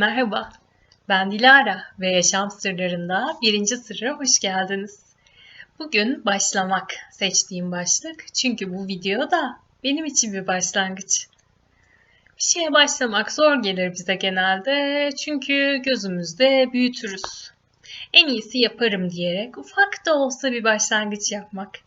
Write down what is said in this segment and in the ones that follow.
Merhaba, ben Dilara ve Yaşam Sırlarında birinci sırra hoş geldiniz. Bugün başlamak seçtiğim başlık çünkü bu video da benim için bir başlangıç. Bir şeye başlamak zor gelir bize genelde çünkü gözümüzde büyütürüz. En iyisi yaparım diyerek ufak da olsa bir başlangıç yapmak.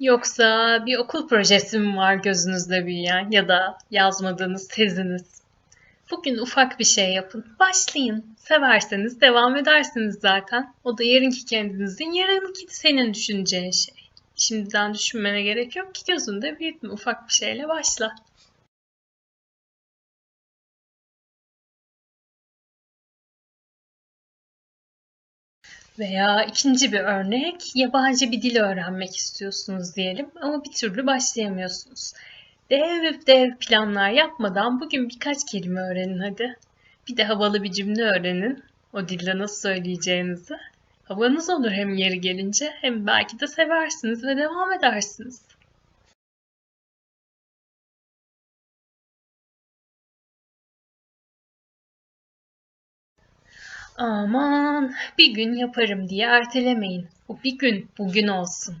Yoksa bir okul projesi mi var gözünüzde büyüyen ya da yazmadığınız teziniz? Bugün ufak bir şey yapın. Başlayın. Severseniz devam edersiniz zaten. O da yarınki kendinizin, yarınki senin düşüneceğin şey. Şimdiden düşünmene gerek yok ki gözünde büyütme. Ufak bir şeyle başla. Veya ikinci bir örnek, yabancı bir dil öğrenmek istiyorsunuz diyelim ama bir türlü başlayamıyorsunuz. Dev dev planlar yapmadan bugün birkaç kelime öğrenin hadi. Bir de havalı bir cümle öğrenin. O dilde nasıl söyleyeceğinizi. Havanız olur hem yeri gelince hem belki de seversiniz ve devam edersiniz. Aman bir gün yaparım diye ertelemeyin. Bu bir gün bugün olsun.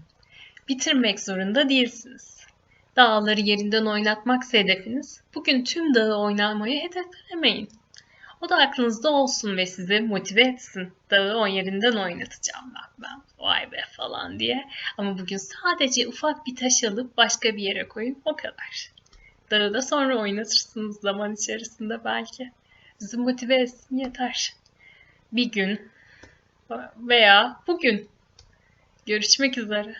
Bitirmek zorunda değilsiniz. Dağları yerinden oynatmaksa hedefiniz, bugün tüm dağı oynamayı hedeflemeyin. O da aklınızda olsun ve sizi motive etsin. Dağı o yerinden oynatacağım bak ben. Vay be falan diye. Ama bugün sadece ufak bir taş alıp başka bir yere koyun o kadar. Dağı da sonra oynatırsınız zaman içerisinde belki. Sizi motive etsin yeter bir gün veya bugün görüşmek üzere.